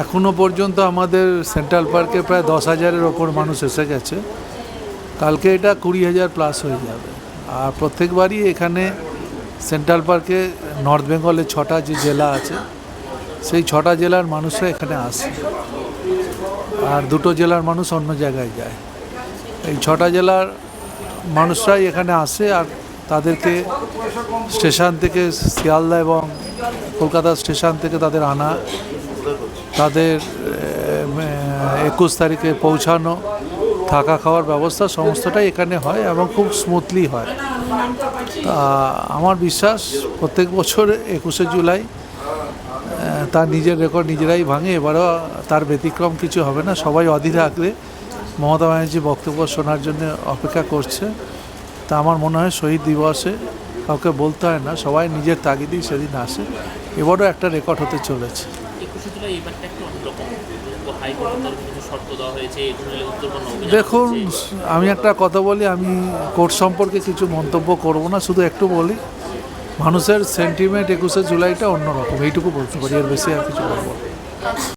এখনও পর্যন্ত আমাদের সেন্ট্রাল পার্কে প্রায় দশ হাজারের ওপর মানুষ এসে গেছে। কালকে এটা কুড়ি হাজার প্লাস হয়ে যাবে। আর প্রত্যেকবারই এখানে সেন্ট্রাল পার্কে নর্থ বেঙ্গলের ছটা যে জেলা আছে, সেই ছটা জেলার মানুষরা এখানে আসে। আর দুটো জেলার মানুষ অন্য জায়গায় যায়। এই ছটা জেলার মানুষরাই এখানে আসে আর তাদেরকে স্টেশন থেকে শিয়ালদা এবং কলকাতা স্টেশন থেকে তাদের আনা তাদের একুশ তারিখে পৌঁছানো, থাকা খাওয়ার ব্যবস্থা সমস্তটাই এখানে হয় এবং খুব স্মুথলি হয়। তা আমার বিশ্বাস প্রত্যেক বছর একুশে জুলাই তার নিজের রেকর্ড নিজেরাই ভাঙে, এবারও তার ব্যতিক্রম কিছু হবে না। সবাই অধীর আগ্রে মমতা ব্যানার্জি বক্তব্য শোনার জন্য অপেক্ষা করছে। তা আমার মনে হয় শহীদ দিবসে কাউকে বলতে হয় না, সবাই নিজের তাগিদেই সেদিন আসে। এবারও একটা রেকর্ড হতে চলেছে। দেখুন, আমি একটা কথা বলি, আমি কোর্ট সম্পর্কে কিছু মন্তব্য করব না, শুধু একটু বলি, মানুষের সেন্টিমেন্ট একুশে জুলাইটা অন্যরকম, এইটুকু বলতে পারি, এর বেশি আর কিছু বলব।